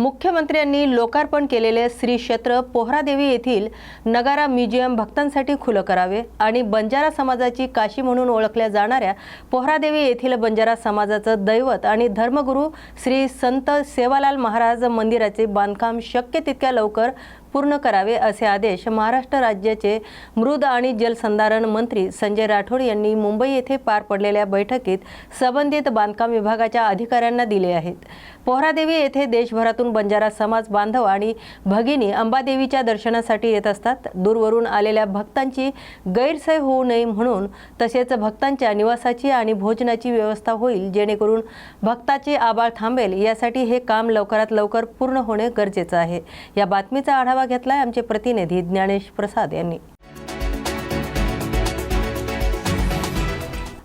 मुख्यमंत्र्यांनी लोकार्पण केलेले श्री क्षेत्र पोहरादेवी येथील नगारा म्युझियम भक्तांसाठी खुलं करावे आणि बंजारा समाजाची काशी म्हणून ओळखल्या जाणाऱ्या पोहरादेवी येथील बंजारा समाजाचं दैवत आणि धर्मगुरू श्री संत सेवालाल महाराज मंदिराचे बांधकाम शक्य तितक्या लवकर पूर्ण करावे असे आदेश महाराष्ट्र राज्याचे मृद आणि जलसंधारण मंत्री संजय राठोड यांनी मुंबई येथे पार पडलेल्या बैठकीत संबंधित बांधकाम विभागाच्या अधिकाऱ्यांना दिले आहेत. पोहरादेवी येथे देशभरातून बंजारा समाज बांधव आणि भगिनी अंबादेवीच्या दर्शनासाठी येत असतात. दूरवरून आलेल्या भक्तांची गैरसोय होऊ नये म्हणून तसेच भक्तांच्या निवासाची आणि भोजनाची व्यवस्था होईल जेणेकरून भक्ताचे आबाळ थांबेल. यासाठी हे काम लवकरात लवकर पूर्ण होणे गरजेचं आहे. या बातमीचा आढावा घेतलाय आमचे प्रतिनिधी ज्ञानेश प्रसाद यांनी.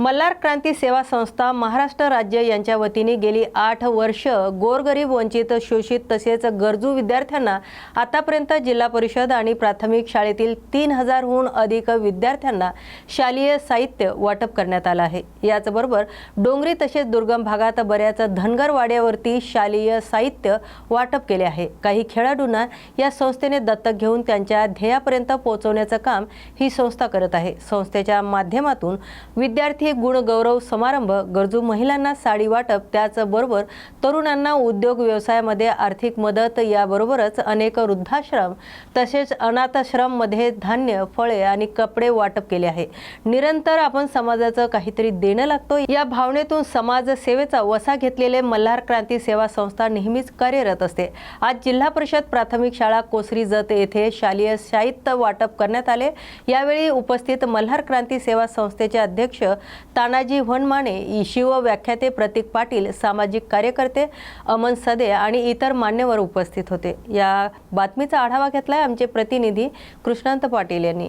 मल्हार क्रांती सेवा संस्था महाराष्ट्र राज्य यांच्या वतीने गेली आठ वर्ष गोरगरीब वंचित शोषित तसेच गरजू विद्यार्थ्यांना आतापर्यंत जिल्हा परिषद आणि प्राथमिक शाळेतील तीन हजारहून अधिक विद्यार्थ्यांना शालेय साहित्य वाटप करण्यात आलं आहे. याचबरोबर डोंगरी तसेच दुर्गम भागात बऱ्याच धनगर वाड्यावरती शालेय साहित्य वाटप केले आहे. काही खेळाडूंना या संस्थेने दत्तक घेऊन त्यांच्या ध्येयापर्यंत पोहोचवण्याचं काम ही संस्था करत आहे. संस्थेच्या माध्यमातून विद्यार्थी गुण गौरव समारंभ गरजू महिलांना साडी वाटप त्याचबरोबर तरुणांना उद्योग व्यवसायामध्ये आर्थिक मदत याबरोबरच अनेक वृद्धाश्रम तसेच अनाथाश्रममध्ये धान्य फळे आणि कपडे वाटप केले आहे. निरंतर आपण समाजाचं काहीतरी देणं लागतो या भावनेतून समाज सेवेचा वसा घेतलेले मल्हार क्रांती सेवा संस्था नेहमीच कार्यरत असते. आज जिल्हा परिषद प्राथमिक शाळा कोसरी जत येथे शालेय साहित्य वाटप करण्यात आले. यावेळी उपस्थित मल्हार क्रांती सेवा संस्थेचे अध्यक्ष तानाजी वनमाने शिवव्याख्याते प्रतीक पाटील सामाजिक कार्यकर्ते अमन सदे आणि इतर मान्यवर उपस्थित होते. या बातमीचा आढावा घेतलाय आमचे प्रतिनिधी कृष्णांत पाटील यांनी.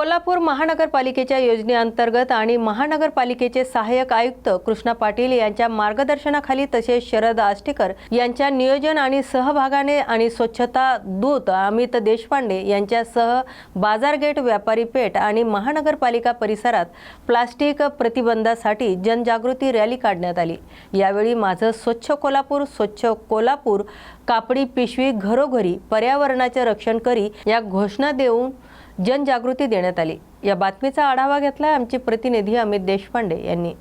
कोल्हापूर महानगरपालिकेच्या योजनेअंतर्गत आणि महानगरपालिकेचे सहाय्यक आयुक्त कृष्णा पाटील यांच्या मार्गदर्शनाखाली तसेच शरद आष्टेकर यांच्या नियोजन आणि सहभागाने आणि स्वच्छता दूत अमित देशपांडे यांच्यासह बाजारगेट व्यापारी पेठ आणि महानगरपालिका परिसरात प्लास्टिक प्रतिबंधासाठी जनजागृती रॅली काढण्यात आली. यावेळी माझं स्वच्छ कोल्हापूर स्वच्छ कोल्हापूर कापडी पिशवी घरोघरी पर्यावरणाचे रक्षण करी या घोषणा देऊन जनजागृती देण्यात आली. या बातमीचा आढावा घेतला आमचे प्रतिनिधी अमित देशपांडे यांनी.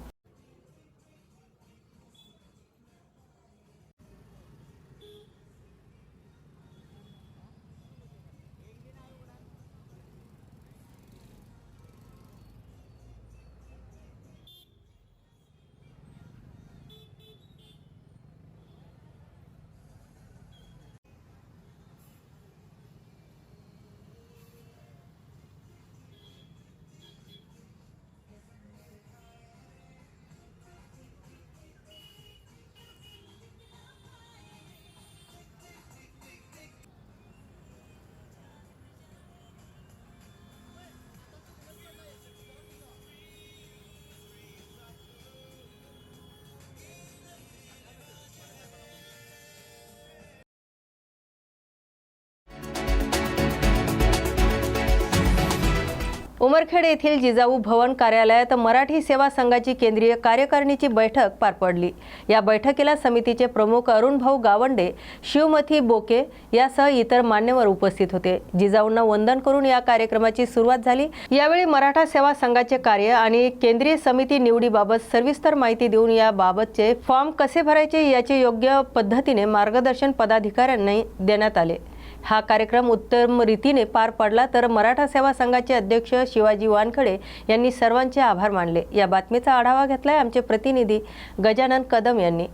उमरखेड येथील जिजाऊ भवन कार्यालयात मराठी सेवा संघाची केंद्रीय कार्यकारिणीची बैठक पार पडली. या बैठकीला समितीचे प्रमुख अरुण भाऊ गावंडे शिवमथी बोके यासह इतर मान्यवर उपस्थित होते. जिजाऊंना वंदन करून या कार्यक्रमाची सुरुवात झाली. यावेळी मराठा सेवा संघाचे कार्य आणि केंद्रीय समिती निवडीबाबत सविस्तर माहिती देऊन याबाबतचे फॉर्म कसे भरायचे याचे योग्य पद्धतीने मार्गदर्शन पदाधिकाऱ्यांनी देण्यात आले. हा कार्यक्रम उत्तम रीतीने पार पडला तर मराठा सेवा संघाचे अध्यक्ष शिवाजी वानखडे यांनी सर्वांचे आभार मानले. या बातमीचा आढावा घेतलाय आमचे प्रतिनिधी गजानन कदम यांनी.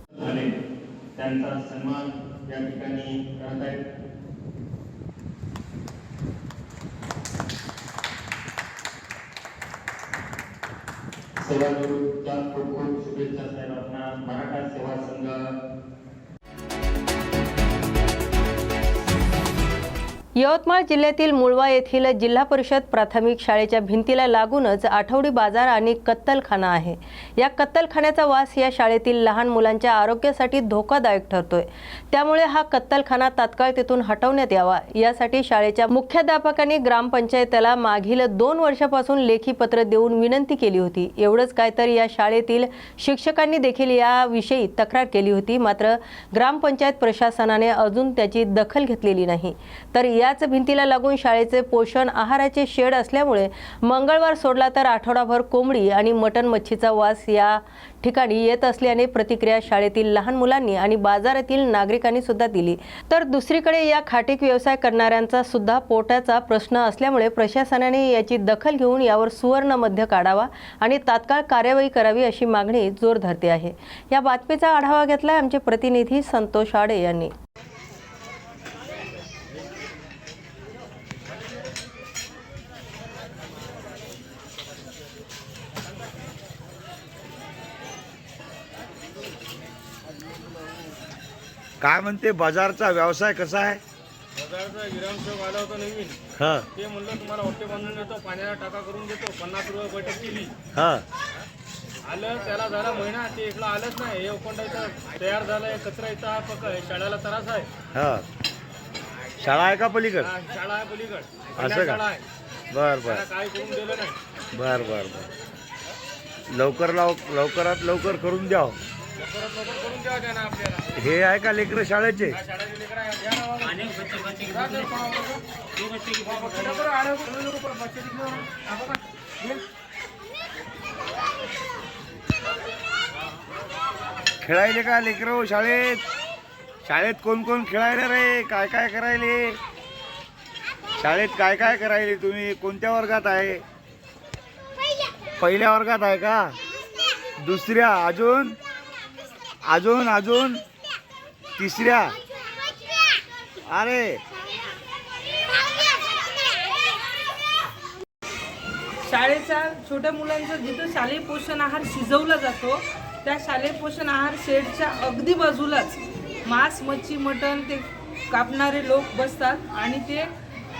त्यांचा सन्मान या ठिकाणी करत आहेत खूप खूप शुभेच्छा साहेबांना मराठा सेवा संघ यवतमाळ जिल्ह्यातील मुळवा येथील जिल्हा परिषद प्राथमिक शाळेच्या भिंतीला लागूनच आठवडी बाजार आणि कत्तलखाना आहे. या कत्तलखान्याचा वास या शाळेतील लहान मुलांच्या आरोग्यासाठी धोकादायक ठरतोय. त्यामुळे हा कत्तलखाना तात्काळ तिथून हटवण्यात यावा. यासाठी शाळेच्या मुख्याध्यापकांनी ग्रामपंचायतीला मागील दोन वर्षापासून लेखी पत्र देऊन विनंती केली होती. एवढंच काय तर या शाळेतील शिक्षकांनी देखील याविषयी तक्रार केली होती. मात्र ग्रामपंचायत प्रशासनाने अजून त्याची दखल घेतलेली नाही. तर या याच भिंतीला लागून शाळेचे पोषण आहाराचे शेड असल्यामुळे मंगळवार सोडला तर आठवडाभर कोंबडी आणि मटण मच्छीचा वास या ठिकाणी येत असल्याने प्रतिक्रिया शाळेतील लहान मुलांनी आणि बाजारातील नागरिकांनी सुद्धा दिली. तर दुसरीकडे या खाटीक व्यवसाय करणाऱ्यांचा सुद्धा पोटाचा प्रश्न असल्यामुळे प्रशासनाने याची दखल घेऊन यावर सुवर्ण मध्य काढावा आणि तात्काळ कार्यवाही करावी अशी मागणी जोर धरते आहे. या बातमीचा आढावा घेतलाय आमचे प्रतिनिधी संतोष आडे यांनी. काय म्हणते बाजारचा व्यवसाय कसा आहे? बाजारचा विराम शोक आला होता नवीन. हा. ते म्हणलं तुम्हाला हॉटे बांधून देतो पाण्याला टाका करून देतो पन्नास रुपये बैठक केली. हा. आलं त्याला झाला महिना ते इकडं आलंच नाही. हे तयार झालंय कचरा इथं हा पक आहे शाळेला त्रास आहे. हा. शाळा आहे का पलीकड? हा, शाळा आहे पलीकड. कल्याण का? शाळा आहे. बर बर. त्याला काय करून दिलं नाही. बर बर बर. लवकर लाव लवकरात लवकर करून द्याव. हे आहे का लेकर शाळेचे. खेळायले का लेकर शाळेत? शाळेत कोण कोण खेळायला रे? काय काय करायले? शाळेत काय काय करायले तुम्ही? कोणत्या वर्गात आहे? पहिल्या वर्गात. आहे का? दुसऱ्या? अजून? अजून अजून. तिसऱ्या. अरे. शाळेच्या छोट्या मुलांचा जिथं शालेय पोषण आहार शिजवला जातो त्या शालेय पोषण आहार शेडच्या अगदी बाजूलाच मांस मच्छी मटण ते कापणारे लोक बसतात आणि ते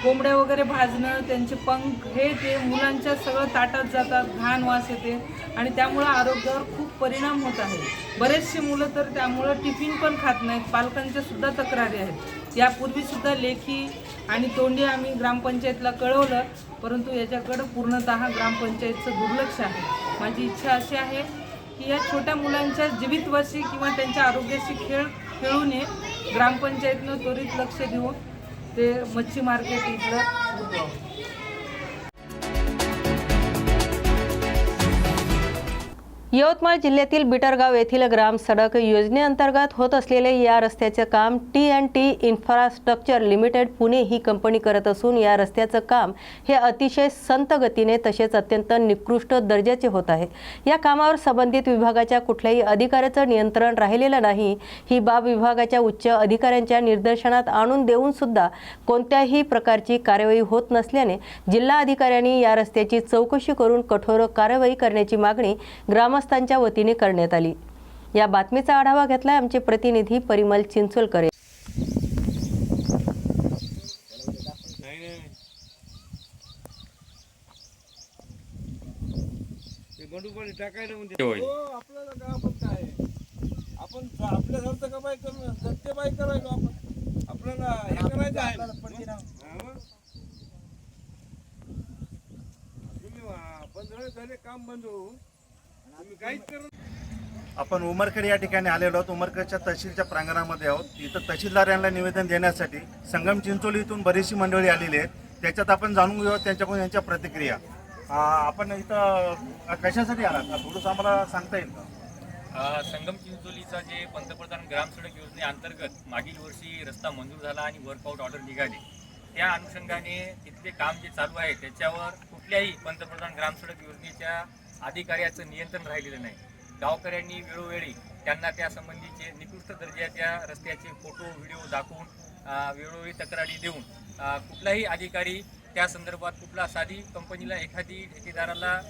कोंबड्या वगैरे भाजणं त्यांचे पंख हे ते मुलांच्या सगळं ताटात जातात घाण वास येते आणि त्यामुळं आरोग्यावर खूप परिणाम होत आहे. बरेचसे मुलं तर त्यामुळं टिफिन पण खात नाहीत. पालकांच्या सुद्धा तक्रारी आहेत. यापूर्वी सुद्धा लेखी आणि तोंडी आम्ही ग्रामपंचायतला कळवलं परंतु याच्याकडं पूर्णतः ग्रामपंचायतचं दुर्लक्ष आहे. माझी इच्छा अशी आहे की या छोट्या मुलांच्या जीवितवाशी किंवा त्यांच्या आरोग्याशी खेळ खेळू नये. ग्रामपंचायतनं त्वरित लक्ष देऊन ते मच्छी मार्केट इथलं यवतमाळ जिल्ह्यातील बिटरगाव येथील ग्राम सडक योजनेअंतर्गत होत असलेले या रस्त्याचे काम T and T infrastructure limited Pune he company करत असून या रस्त्याचं काम हे अतिशय संत गतीने तसेच अत्यंत निकृष्ट दर्जाचे होत आहे. या कामावर संबंधित विभागाच्या कुठल्याही अधिकाऱ्याचं नियंत्रण राहिलेलं नाही. ही बाब विभागाच्या उच्च अधिकाऱ्यांच्या निदर्शनात आणून देऊन सुद्धा कोणत्याही प्रकारची कारवाई होत नसल्याने जिल्हा अधिकाऱ्यांनी या रस्त्याची चौकशी करून कठोर कारवाई करण्याची मागणी ग्रामस्थांच्या वतीने करण्यात आली. या बातमीचा आढावा घेतलाय आमचे प्रतिनिधी परिमल चिंचोलकर. हो आपण काय आपण आपल्यासारखं का बाय करणं सत्य बाय करायलो आपण आपल्याला हे? करायचं आहे मग. तुम्ही आ, पंधरा झाले काम बंद करत आपण उमरखेड या ठिकाणी आलेलो आहोत. उमरखेडच्या तहसीलच्या प्रांगणामध्ये आहोत. इथं तहसीलदार यांना निवेदन देण्यासाठी संगम चिंचोली इथून बरीचशी मंडळी आलेली आहेत. त्याच्यात आपण जाणून घेऊ त्यांच्याकडून यांच्या प्रतिक्रिया. आपण इथं कशासाठी आलात? थोडंसं आम्हाला सांगता येईल का? संगम चिंचोलीचा जे पंतप्रधान ग्राम सडक योजनेअंतर्गत मागील वर्षी रस्ता मंजूर झाला आणि वर्कआउट ऑर्डर निघाली. त्या अनुषंगाने तिथले काम जे चालू आहे त्याच्यावर कुठल्याही पंतप्रधान ग्राम सडक योजनेच्या अधिकाऱ्याचं नियंत्रण राहिलेलं नाही. गावकऱ्यांनी वेळोवेळी त्यांना त्या संबंधीचे निकृष्ट दर्जाच्या रस्त्याचे फोटो व्हिडिओ दाखवून वेळोवेळी तक्रारी देऊन कुठलाही अधिकारी त्या संदर्भात कुठला साधी कंपनीला एखादी ठेकेदाराला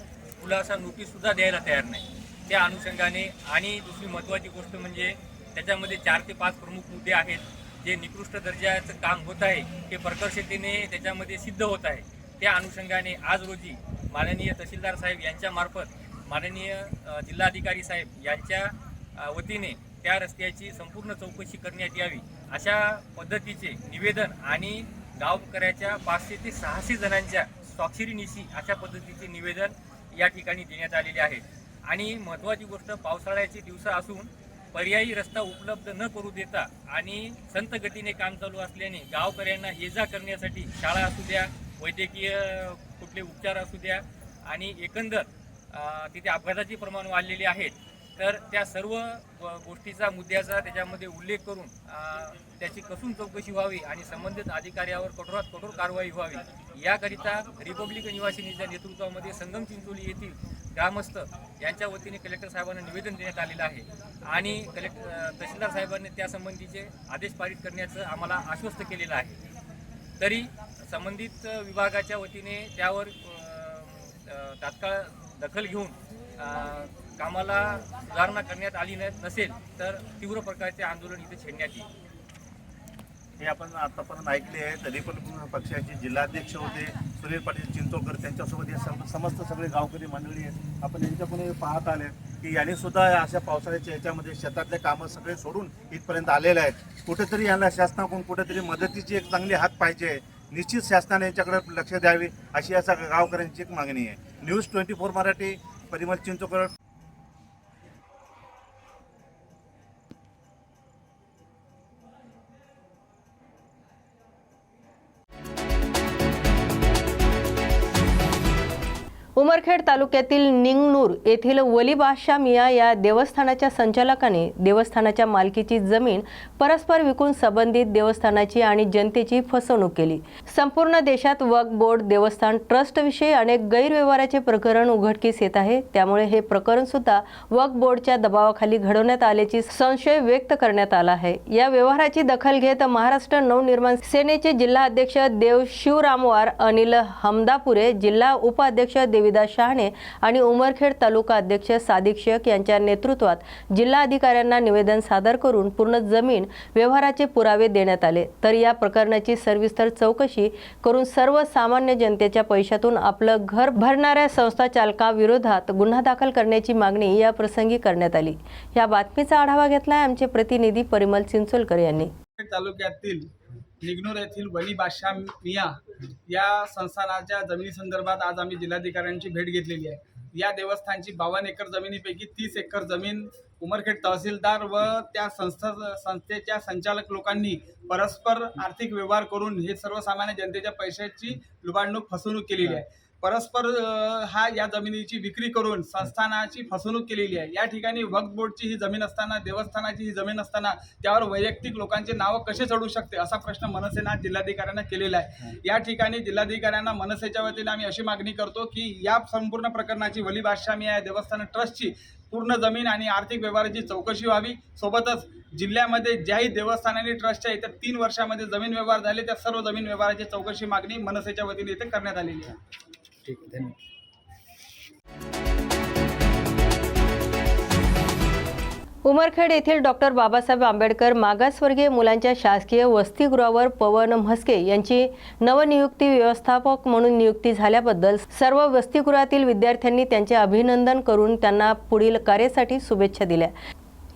खुलासा नोटीससुद्धा द्यायला तयार नाही. त्या अनुषंगाने आणि दुसरी महत्त्वाची गोष्ट म्हणजे त्याच्यामध्ये चार ते पाच प्रमुख मुद्दे आहेत. जे निकृष्ट दर्जाचं काम होत आहे ते प्रकर्षतेने त्याच्यामध्ये सिद्ध होत आहे. त्या अनुषंगाने आज रोजी माननीय तहसीलदार साहेब यांच्यामार्फत माननीय जिल्हाधिकारी साहेब यांच्या वतीने त्या रस्त्याची संपूर्ण चौकशी करण्यात यावी अशा पद्धतीचे निवेदन आणि गावकऱ्याच्या पाचशे ते सहाशे जणांच्या स्वाक्षरीनिशी अशा पद्धतीचे निवेदन या ठिकाणी देण्यात आलेले आहे. आणि महत्त्वाची गोष्ट पावसाळ्याचे दिवस असून पर्यायी रस्ता उपलब्ध न करू देता आणि संत गतीने काम चालू असल्याने गावकऱ्यांना ये जा करण्यासाठी शाळा असू द्या वैद्यकीय तिथले उपचार असू द्या आणि एकंदर तिथे अपघाताचे प्रमाण वाढलेले आहेत तर त्या सर्व गोष्टीचा मुद्द्याचा त्याच्यामध्ये उल्लेख करून त्याची कसून चौकशी व्हावी आणि संबंधित अधिकाऱ्यावर कठोरात कठोर कारवाई व्हावी याकरिता रिपब्लिकन निवासिनीच्या नेतृत्वामध्ये संगम चिंचोली येथील ग्रामस्थ यांच्या वतीने कलेक्टर साहेबांना निवेदन देण्यात आलेलं आहे आणि कलेक्टर तहसीलदार साहेबांनी त्यासंबंधीचे आदेश पारित करण्याचं आम्हाला आश्वस्त केलेलं आहे. तरी संबंधित विभागाच्या वतीने त्यावर तात्काळ दखल घेऊन कामाला सुधारणा करण्यात आली नसेल तर तीव्र प्रकारचे आंदोलन इथे छेडण्यात येईल. हे आपण आतापर्यंत ऐकले आहे. तरी पण पक्षाचे जिल्हाध्यक्ष होते सुनील पाटील चिंचोळकर त्यांच्यासोबत हे सम- समस्त सगळे गावकरी मंडळी आहेत. आपण यांच्याकडून पाहत आले की यांनी सुद्धा अशा पावसाळ्याच्या याच्यामध्ये शेतातले कामं सगळे सोडून इथपर्यंत आलेले आहेत. कुठेतरी यांना शासनाकडून कुठेतरी मदतीची एक चांगली हात पाहिजे. निश्चित शासनाने यांच्याकडे लक्ष द्यावे अशी असा गावकऱ्यांची एक मागणी आहे. News twenty four Marathi Parimal Chinchokar. Umarkhed तालुक्यातील निंगनूर येथील वली बादशाह मिया या देवस्थानाच्या संचालकाने देवस्थानाच्या मालकीची जमीन परस्पर विकून संबंधित देवस्थानाची आणि जनतेची फसवणूक केली. संपूर्ण देशात वक्फ बोर्ड देवस्थान ट्रस्टविषयी अनेक गैरव्यवहाराचे प्रकरण उघडकीस येत आहे. त्यामुळे हे प्रकरण सुद्धा वक्फ बोर्डच्या दबावाखाली घडवण्यात आल्याची संशय व्यक्त करण्यात आला आहे. या व्यवहाराची दखल घेत महाराष्ट्र नवनिर्माण सेनेचे जिल्हाध्यक्ष देव शिवरामवार अनिल हमदापुरे जिल्हा उपाध्यक्ष देविदास शहाणे आणि उमरखेड तालुका अध्यक्ष सादिक शेख यांच्या नेतृत्वात जिल्हाधिकाऱ्यांना निवेदन सादर करून पूर्ण जमीन व्यवहाराचे पुरावे देण्यात आले. तर या प्रकरणाची सविस्तर चौकशी करून सर्वसामान्य जनतेच्या पैशातून आपलं घर भरणाऱ्या संस्था चालकाविरोधात गुन्हा दाखल करण्याची मागणी या प्रसंगी करण्यात आली. या बातमीचा आढावा घेतलाय आमचे प्रतिनिधी परिमल चिंचोलकर यांनी. तालुक्यातील निगनूर येथील वली बादशाह मिया या संस्थानाच्या जमिनी संदर्भात आज आम्ही जिल्हाधिकाऱ्यांची भेट घेतलेली आहे. या देवस्थानची बावन्न एकर जमिनीपैकी तीस एकर जमीन उमरखेड तहसीलदार व त्या संस्था संस्थेच्या संचालक लोकांनी परस्पर आर्थिक व्यवहार करून हे सर्वसामान्य जनतेच्या पैशाची लुबाडणूक फसवणूक केलेली आहे. परस्पर हा या जमिनीची विक्री करून संस्थानाची फसवणूक केलेली आहे. या ठिकाणी वक्फ बोर्डची ही जमीन असताना देवस्थानाची ही जमीन असताना त्यावर वैयक्तिक लोकांचे नावं कसे चढू शकते असा प्रश्न मनसेने जिल्हाधिकाऱ्यांना केलेला आहे. या ठिकाणी जिल्हाधिकाऱ्यांना मनसेच्या वतीने आम्ही अशी मागणी करतो की या संपूर्ण प्रकरणाची वली बादशामी आहे. देवस्थान ट्रस्टची पूर्ण जमीन आणि आर्थिक व्यवहाराची चौकशी व्हावी. सोबतच जिल्ह्यामध्ये ज्याही देवस्थानाने ट्रस्टच्या येत्या तीन वर्षामध्ये जमीन व्यवहार झाले त्या सर्व जमीन व्यवहाराची चौकशी मागणी मनसेच्या वतीने इथे करण्यात आलेली आहे. उमरखेड येथील डॉक्टर बाबासाहेब आंबेडकर मागासवर्गीय मुलांच्या शासकीय वसतिगृहावर पवन म्हस्के यांची नवनियुक्ती व्यवस्थापक म्हणून नियुक्ती झाल्याबद्दल सर्व वसतिगृहातील विद्यार्थ्यांनी त्यांचे अभिनंदन करून त्यांना पुढील कार्यासाठी शुभेच्छा दिल्या.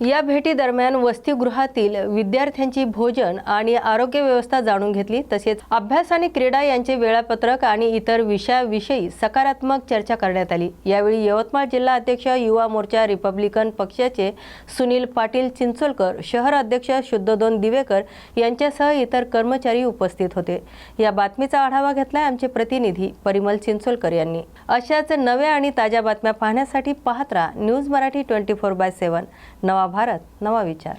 या भेटीदरम्यान वसतिगृहातील विद्यार्थ्यांची भोजन आणि आरोग्य व्यवस्था जाणून घेतली. तसेच अभ्यास आणि क्रीडा यांचे वेळापत्रक आणि इतर विषयाविषयी सकारात्मक चर्चा करण्यात आली. यावेळी यवतमाळ जिल्हा अध्यक्ष युवा मोर्चा रिपब्लिकन पक्षाचे सुनील पाटील चिंचोलकर शहर अध्यक्ष शुद्धोदन दिवेकर यांच्यासह इतर कर्मचारी उपस्थित होते. या बातमीचा आढावा घेतलाय आमचे प्रतिनिधी परिमल चिंचोलकर यांनी. अशाच नव्या आणि ताज्या बातम्या पाहण्यासाठी पाहत राहा news Marathi twenty four by seven नवा भारत नवा विचार.